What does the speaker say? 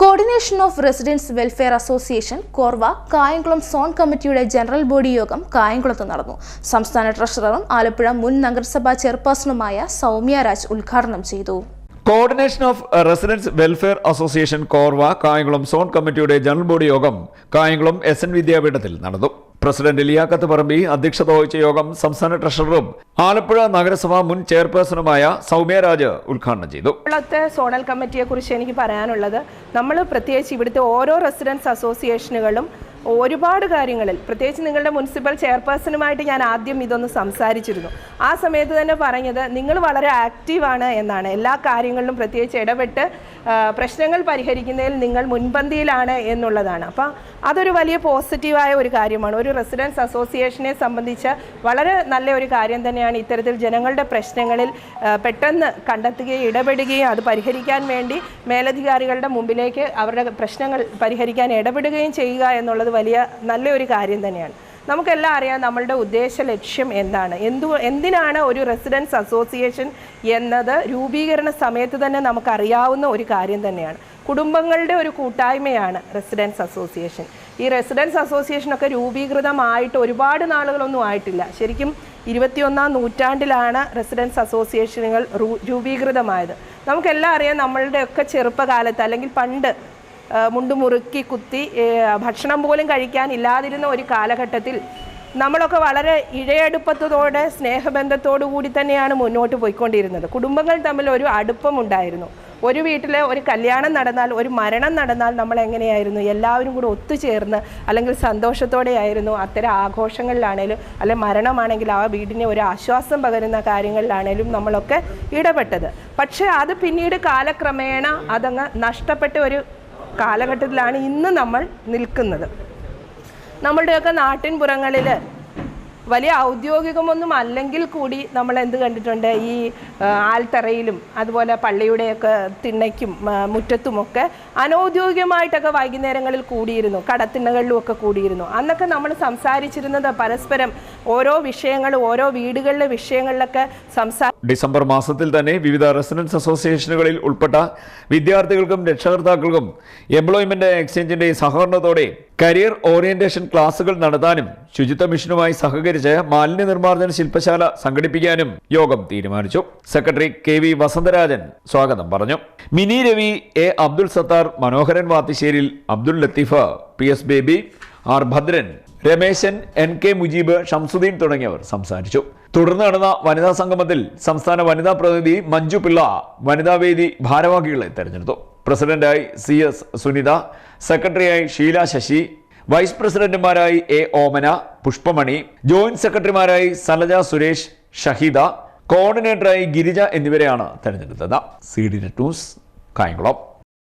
Coordination of residence welfare association Korwa Kayamkulam zone കമ്മിറ്റിയുടെ general body യോഗം കായംകുളത്ത് നടന്നു. സംസ്ഥാന ട്രഷററും ആലപ്പുഴ മുൻ നഗരസഭാ ചെയർപേഴ്സണുമായ സൗമ്യ രാജ് ഉദ്ഘാടനം ചെയ്തു. Coordination of residence welfare association Korwa Kayamkulam zone കമ്മിറ്റിയുടെ ജനറൽ ബോഡി യോഗം കായംകുളം എസ് എൻ വിദ്യാപീഠത്തിൽ നടന്നു. പ്രസിഡന്റ് ലിയാക്കത്ത് പറമ്പി അധ്യക്ഷത വഹിച്ച യോഗം സംസ്ഥാന ട്രഷററും ആലപ്പുഴ നഗരസഭാ മുൻ ചെയർപേഴ്സണുമായ സൗമ്യരാജ് ഉദ്ഘാടനം ചെയ്തു. ഇപ്പോഴത്തെ സോണൽ കമ്മിറ്റിയെ കുറിച്ച് എനിക്ക് പറയാനുള്ളത് നമ്മൾ പ്രത്യേകിച്ച് ഇവിടുത്തെ ഓരോ റെസിഡൻസ് അസോസിയേഷനുകളും ഒരുപാട് കാര്യങ്ങളിൽ പ്രത്യേകിച്ച് നിങ്ങളുടെ മുനിസിപ്പൽ ചെയർപേഴ്സണുമായിട്ട് ഞാൻ ആദ്യം ഇതൊന്ന് സംസാരിച്ചിരുന്നു. ആ സമയത്ത് തന്നെ പറഞ്ഞത് നിങ്ങൾ വളരെ ആക്റ്റീവാണ് എന്നാണ്. എല്ലാ കാര്യങ്ങളിലും പ്രത്യേകിച്ച് ഇടപെട്ട് പ്രശ്നങ്ങൾ പരിഹരിക്കുന്നതിൽ നിങ്ങൾ മുൻപന്തിയിലാണ് എന്നുള്ളതാണ്. അപ്പം അതൊരു വലിയ പോസിറ്റീവായ ഒരു കാര്യമാണ്. ഒരു റെസിഡൻസ് അസോസിയേഷനെ സംബന്ധിച്ച് വളരെ നല്ല ഒരു കാര്യം തന്നെയാണ് ഇത്തരത്തിൽ ജനങ്ങളുടെ പ്രശ്നങ്ങളിൽ പെട്ടെന്ന് കണ്ടെത്തുകയും ഇടപെടുകയും അത് പരിഹരിക്കാൻ വേണ്ടി മേലധികാരികളുടെ മുമ്പിലേക്ക് അവരുടെ പ്രശ്നങ്ങൾ പരിഹരിക്കാൻ ഇടപെടുകയും ചെയ്യുക എന്നുള്ളത് വലിയ നല്ലൊരു കാര്യം തന്നെയാണ്. നമുക്കെല്ലാം അറിയാം നമ്മളുടെ ഉദ്ദേശ ലക്ഷ്യം എന്താണ്. എന്തു എന്തിനാണ് ഒരു റെസിഡൻസ് അസോസിയേഷൻ എന്നത് രൂപീകരണ സമയത്ത് തന്നെ നമുക്കറിയാവുന്ന ഒരു കാര്യം തന്നെയാണ്. കുടുംബങ്ങളുടെ ഒരു കൂട്ടായ്മയാണ് റെസിഡൻസ് അസോസിയേഷൻ. ഈ റെസിഡൻസ് അസോസിയേഷനൊക്കെ രൂപീകൃതമായിട്ട് ഒരുപാട് നാളുകളൊന്നും ആയിട്ടില്ല. ശരിക്കും ഇരുപത്തിയൊന്നാം നൂറ്റാണ്ടിലാണ് റെസിഡൻസ് അസോസിയേഷനുകൾ രൂപീകൃതമായത്. നമുക്കെല്ലാം അറിയാം നമ്മളുടെയൊക്കെ ചെറുപ്പകാലത്ത് അല്ലെങ്കിൽ പണ്ട് മുണ്ട് മുറുക്കി കുത്തി ഭക്ഷണം പോലും കഴിക്കാൻ ഇല്ലാതിരുന്ന ഒരു കാലഘട്ടത്തിൽ നമ്മളൊക്കെ വളരെ ഇഴയടുപ്പത്തോടെ സ്നേഹബന്ധത്തോടു കൂടി തന്നെയാണ് മുന്നോട്ട് പോയിക്കൊണ്ടിരുന്നത്. കുടുംബങ്ങൾ തമ്മിൽ ഒരു അടുപ്പമുണ്ടായിരുന്നു. ഒരു വീട്ടിലെ ഒരു കല്യാണം നടന്നാൽ ഒരു മരണം നടന്നാൽ നമ്മൾ എങ്ങനെയായിരുന്നു? എല്ലാവരും കൂടെ ഒത്തുചേർന്ന് അല്ലെങ്കിൽ സന്തോഷത്തോടെയായിരുന്നു അത്തരം ആഘോഷങ്ങളിലാണേലും അല്ലെ മരണമാണെങ്കിൽ ആ വീടിന് ഒരു ആശ്വാസം പകരുന്ന കാര്യങ്ങളിലാണേലും നമ്മളൊക്കെ ഇടപെട്ടത്. പക്ഷേ അത് പിന്നീട് കാലക്രമേണ അതങ്ങ് നഷ്ടപ്പെട്ട ഒരു കാലഘട്ടത്തിലാണ് ഇന്ന് നമ്മൾ നിൽക്കുന്നത്. നമ്മളുടെയൊക്കെ നാട്ടിൻപുറങ്ങളിൽ വലിയ ഔദ്യോഗികമൊന്നും അല്ലെങ്കിൽ കൂടി നമ്മൾ എന്ത് കണ്ടിട്ടുണ്ട്? ഈ ആൽത്തറയിലും അതുപോലെ പള്ളിയുടെയൊക്കെ തിണ്ണയ്ക്കും മുറ്റത്തുമൊക്കെ അനൗദ്യോഗികമായിട്ടൊക്കെ വൈകുന്നേരങ്ങളിൽ കൂടിയിരുന്നു. കടത്തിണ്ണകളിലും ഒക്കെ കൂടിയിരുന്നു. അന്നൊക്കെ നമ്മൾ സംസാരിച്ചിരുന്നത് പരസ്പരം ഓരോ വിഷയങ്ങൾ ഓരോ വീടുകളിലെ വിഷയങ്ങളിലൊക്കെ സംസാ ഡിസംബർ മാസത്തിൽ തന്നെ വിവിധ റെസിഡൻസ് അസോസിയേഷനുകളിൽ ഉൾപ്പെട്ട വിദ്യാർത്ഥികൾക്കും രക്ഷകർത്താക്കൾക്കും എംപ്ലോയ്മെന്റ് എക്സ്ചേഞ്ചിന്റെ സഹകരണത്തോടെ കരിയർ ഓറിയന്റേഷൻ ക്ലാസുകൾ നടത്താനും ശുചിത്വ മിഷനുമായി സഹകരിച്ച് മാലിന്യ നിർമ്മാർജന ശില്പശാല സംഘടിപ്പിക്കാനും യോഗം തീരുമാനിച്ചു. സെക്രട്ടറി കെ വി വസന്തരാജൻ സ്വാഗതം പറഞ്ഞു. Mini Ravi A Abdul Sathar Manoharan Vathisseril Abdul Latheefa P S Baby R Bhadran Rameshan N K Mujeeb Shamsuddeen തുടങ്ങിയവർ സംസാരിച്ചു. തുടർന്ന് നടന്ന വനിതാ സംഗമത്തിൽ സംസ്ഥാന വനിതാ പ്രതിനിധി മഞ്ജു പിള്ള വനിതാവേദി ഭാരവാഹികളെ തെരഞ്ഞെടുത്തു. പ്രസിഡന്റായി സി എസ് സുനിത സെക്രട്ടറിയായി ഷീല ശശി വൈസ് പ്രസിഡന്റുമാരായി എ ഓമന പുഷ്പമണി ജോയിന്റ് സെക്രട്ടറിമാരായി സലജ സുരേഷ് ഷഹിദ കോർഡിനേറ്ററായി ഗിരിജ എന്നിവരെയാണ് തെരഞ്ഞെടുത്തത്. C D news Kayamkulam.